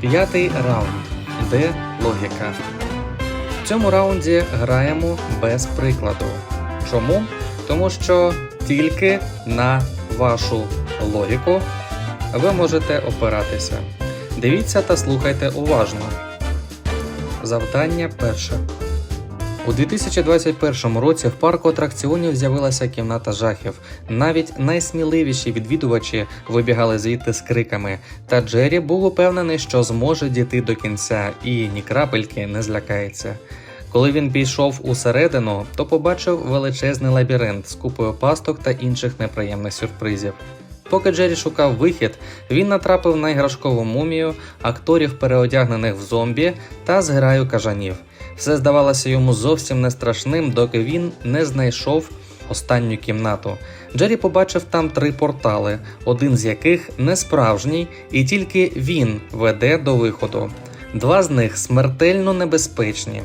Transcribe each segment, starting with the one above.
П'ятий раунд. Де логіка? В цьому раунді граємо без прикладу. Чому? Тому що тільки на вашу логіку ви можете опиратися. Дивіться та слухайте уважно. Завдання перше. У 2021 році в парку атракціонів з'явилася кімната жахів. Навіть найсміливіші відвідувачі вибігали звідти з криками. Та Джері був упевнений, що зможе дійти до кінця і ні крапельки не злякається. Коли він пішов усередину, то побачив величезний лабіринт з купою пасток та інших неприємних сюрпризів. Поки Джері шукав вихід, він натрапив на іграшкову мумію, акторів, переодягнених в зомбі, та зграю кажанів. Все здавалося йому зовсім не страшним, доки він не знайшов останню кімнату. Джері побачив там три портали, один з яких не справжній, і тільки він веде до виходу. Два з них смертельно небезпечні.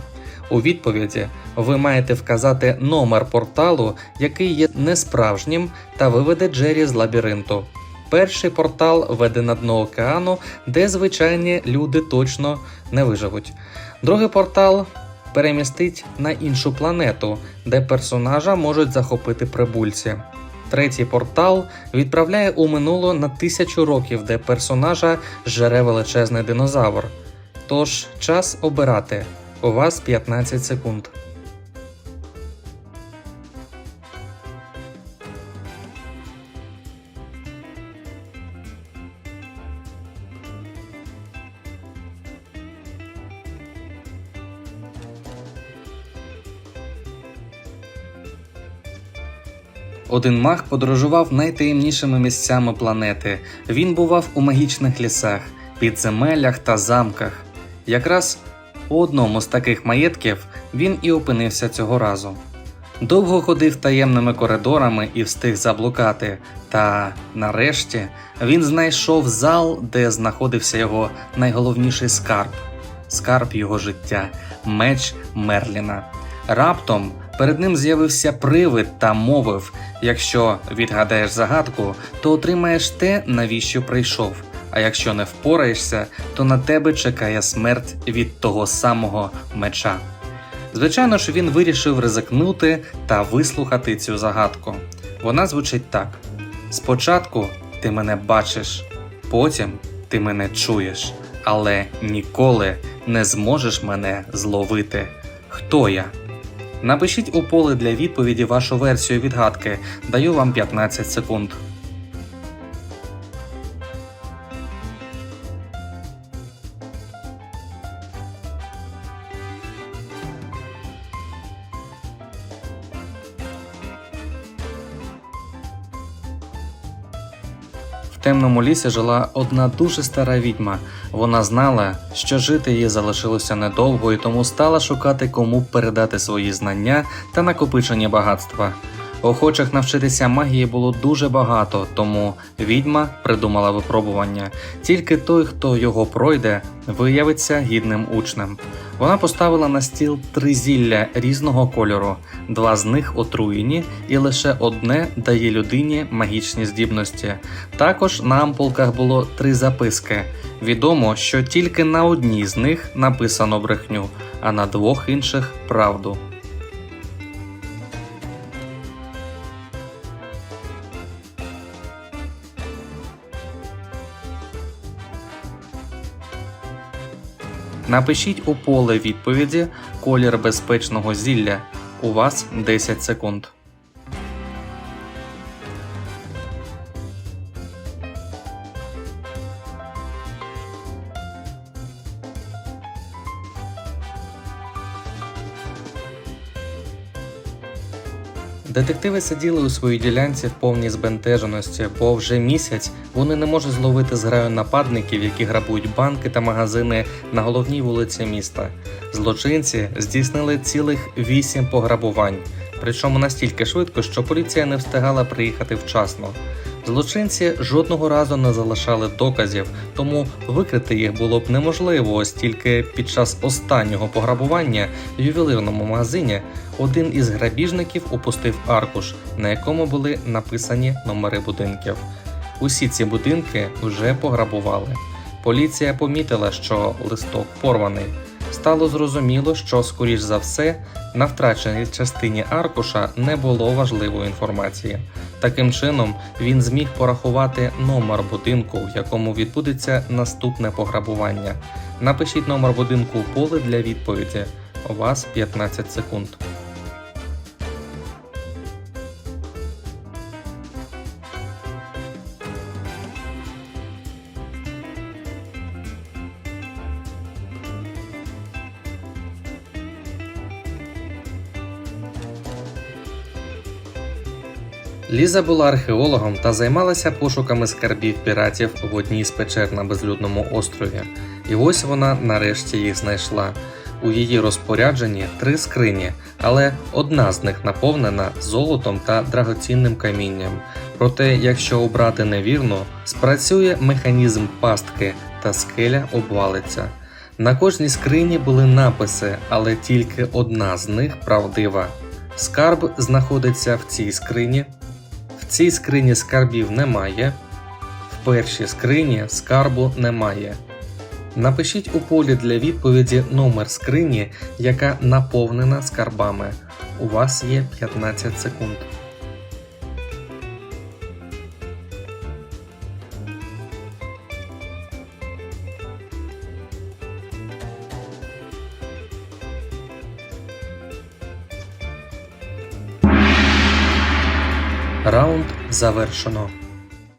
У відповіді ви маєте вказати номер порталу, який є несправжнім, та виведе Джері з лабіринту. Перший портал веде на дно океану, де звичайні люди точно не виживуть. Другий портал перемістить на іншу планету, де персонажа можуть захопити прибульці. Третій портал відправляє у минуло на тисячу років, де персонажа жере величезний динозавр. Тож час обирати. У вас 15 секунд. Один маг подорожував найтаємнішими місцями планети. Він бував у магічних лісах, підземеллях та замках. Якраз у одному з таких маєтків він і опинився цього разу. Довго ходив таємними коридорами і встиг заблукати. Та нарешті він знайшов зал, де знаходився його найголовніший скарб скарб його життя меч Мерліна. Раптом перед ним з'явився привид та мовив: якщо відгадаєш загадку, то отримаєш те, навіщо прийшов. А якщо не впораєшся, то на тебе чекає смерть від того самого меча. Звичайно ж, він вирішив ризикнути та вислухати цю загадку. Вона звучить так: спочатку ти мене бачиш, потім ти мене чуєш, але ніколи не зможеш мене зловити. Хто я? Напишіть у поле для відповіді вашу версію відгадки. Даю вам 15 секунд. Темному лісі жила одна дуже стара відьма. Вона знала, що жити їй залишилося недовго, і тому стала шукати, кому передати свої знання та накопичення багатства. Охочих навчитися магії було дуже багато, тому відьма придумала випробування. Тільки той, хто його пройде, виявиться гідним учнем. Вона поставила на стіл три зілля різного кольору, два з них отруєні, і лише одне дає людині магічні здібності. Також на ампулках було три записки. Відомо, що тільки на одній з них написано брехню, а на двох інших правду. Напишіть у поле відповіді колір безпечного зілля. У вас 10 секунд. Детективи сиділи у своїй ділянці в повній збентеженості, бо вже місяць вони не можуть зловити зграю нападників, які грабують банки та магазини на головній вулиці міста. Злочинці здійснили цілих вісім пограбувань, причому настільки швидко, що поліція не встигала приїхати вчасно. Злочинці жодного разу не залишали доказів, тому викрити їх було б неможливо, ось тільки під час останнього пограбування в ювелирному магазині один із грабіжників упустив аркуш, на якому були написані номери будинків. Усі ці будинки вже пограбували. Поліція помітила, що листок порваний. Стало зрозуміло, що, скоріш за все, на втраченій частині аркуша не було важливої інформації. Таким чином, він зміг порахувати номер будинку, в якому відбудеться наступне пограбування. Напишіть номер будинку у поле для відповіді. У вас 15 секунд. Ліза була археологом та займалася пошуками скарбів піратів в одній з печер на безлюдному острові. І ось вона нарешті їх знайшла. У її розпорядженні три скрині, але одна з них наповнена золотом та драгоцінним камінням. Проте, якщо обрати невірно, спрацює механізм пастки та скеля обвалиться. На кожній скрині були написи, але тільки одна з них правдива. Скарб знаходиться в цій скрині, цій скрині скарбів немає, в першій скрині скарбу немає. Напишіть у полі для відповіді номер скрині, яка наповнена скарбами. У вас є 15 секунд. Раунд завершено.